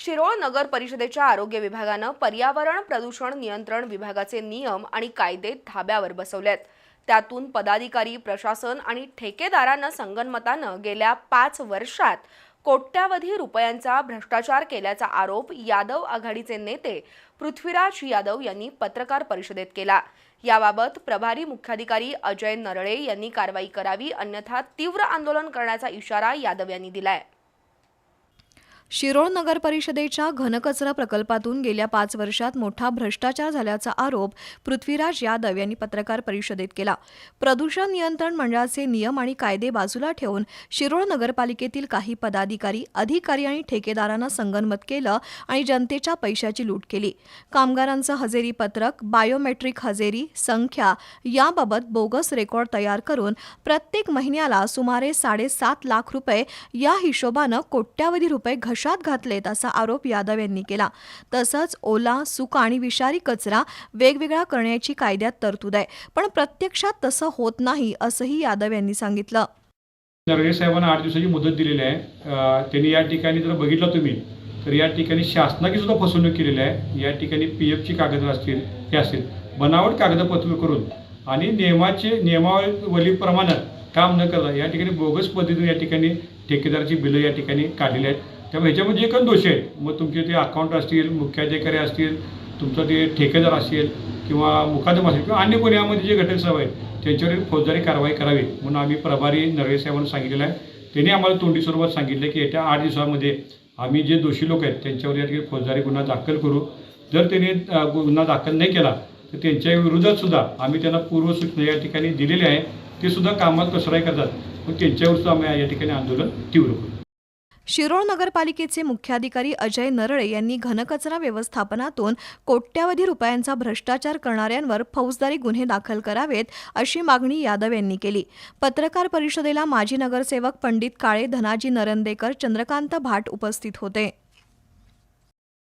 शिरोळ नगर परिषदेच्या आरोग्य विभागानं पर्यावरण प्रदूषण नियंत्रण विभागाचे नियम आणि कायदे धाब्यावर बसवलेत. त्यातून पदाधिकारी प्रशासन आणि ठेकेदारांना संगनमतानं गेल्या पाच वर्षात कोट्यावधी रुपयांचा भ्रष्टाचार केल्याचा आरोप यादव आघाडीचे नेते पृथ्वीराज यादव यांनी पत्रकार परिषदेत केला. याबाबत प्रभारी मुख्याधिकारी अजय नरळे यांनी कारवाई करावी अन्यथा तीव्र आंदोलन करण्याचा इशारा यादव यांनी दिलाय. शिरोळ नगर परिषदेच्या घनकचरा प्रकल्पातून गेल्या पाच वर्षात मोठा भ्रष्टाचार झाल्याचा आरोप पृथ्वीराज यादव यांनी पत्रकार परिषदेत केला. प्रदूषण नियंत्रण मंडळाचे नियम आणि कायदे बाजूला ठेवून शिरोळ नगरपालिकेतील काही पदाधिकारी अधिकारी आणि ठेकेदारांना संगनमत केलं आणि जनतेच्या पैशाची लूट केली. कामगारांचं हजेरी पत्रक बायोमेट्रिक हजेरी संख्या याबाबत बोगस रेकॉर्ड तयार करून प्रत्येक महिन्याला सुमारे साडेसात लाख रुपये या हिशोबानं कोट्यावधी रुपये घशात घातलेत असा आरोप यादव यांनी केला. तसंच ओला सुका आणि विषारी कचरा वेगवेगळा करण्याची कायद्यात तरतूद आहे. पण प्रत्यक्षात तसं होत नाही असंही यादव यांनी सांगितलं. नरगे साहेबांना आठ दिवसाची मुदत दिलेली आहे. त्यांनी या ठिकाणी जर बघितलं तुम्ही तर या ठिकाणी शासनाची सुद्धा फसवणूक केलेली आहे. या ठिकाणी पी एफची कागद असतील हे असतील. बनावट कागदपत्र करून आणि नियमाचे नियमावलीप्रमाणे काम न करता या ठिकाणी बोगस पद्धतीने या ठिकाणी ठेकेदाराची बिलं या ठिकाणी काढलेली आहेत. त्यामुळे ह्याच्यामध्ये जे दोष दोषी आहेत मग तुमचे ते अकाउंट असतील मुख्याधिकारी असतील तुमचं ते ठेकेदार असेल किंवा मुकादम असेल किंवा अन्य कोणी यामध्ये जे घटक सर्व आहेत त्यांच्यावर फौजदारी कारवाई करावी. म्हणून आम्ही प्रभारी नरळे साहेबांना सांगितलेलं आहे. त्यांनी आम्हाला तोंडी स्वरूपात सांगितलं की येत्या आठ दिवसामध्ये आम्ही जे दोषी लोक आहेत त्यांच्यावर या ठिकाणी फौजदारी गुन्हा दाखल करू. जर त्यांनी गुन्हा दाखल नाही केला तर त्यांच्या विरोधात सुद्धा आम्ही त्यांना पूर्वसूचना या ठिकाणी दिलेली आहे. ते सुद्धा कामात कसराई करतात. मग त्यांच्यावर सुद्धा आम्ही या ठिकाणी आंदोलन तीव्र करू. शिरोळ नगरपालिकेचे मुख्याधिकारी अजय नरळे यांनी घनकचरा व्यवस्थापनातून कोट्यावधी रुपयांचा भ्रष्टाचार करणाऱ्यांवर फौजदारी गुन्हे दाखल करावेत अशी मागणी यादव यांनी केली. पत्रकार परिषदेला माजी नगरसेवक पंडित काळे धनाजी नरंदेकर चंद्रकांत भाट उपस्थित होते.